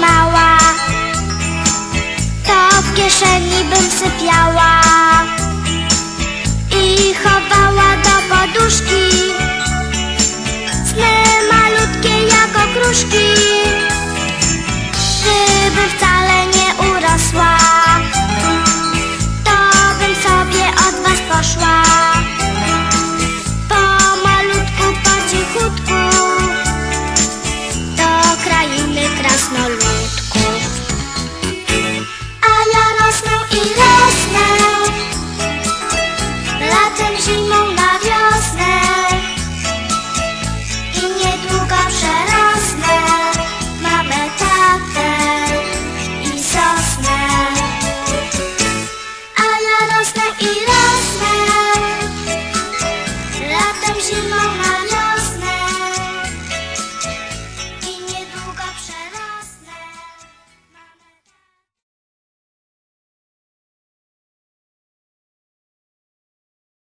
mała. To w kieszeni bym sypiała I chowała do poduszki Sny malutkie jak okruszki Gdyby wcale nie urosła. To bym sobie od was poszła. you my house.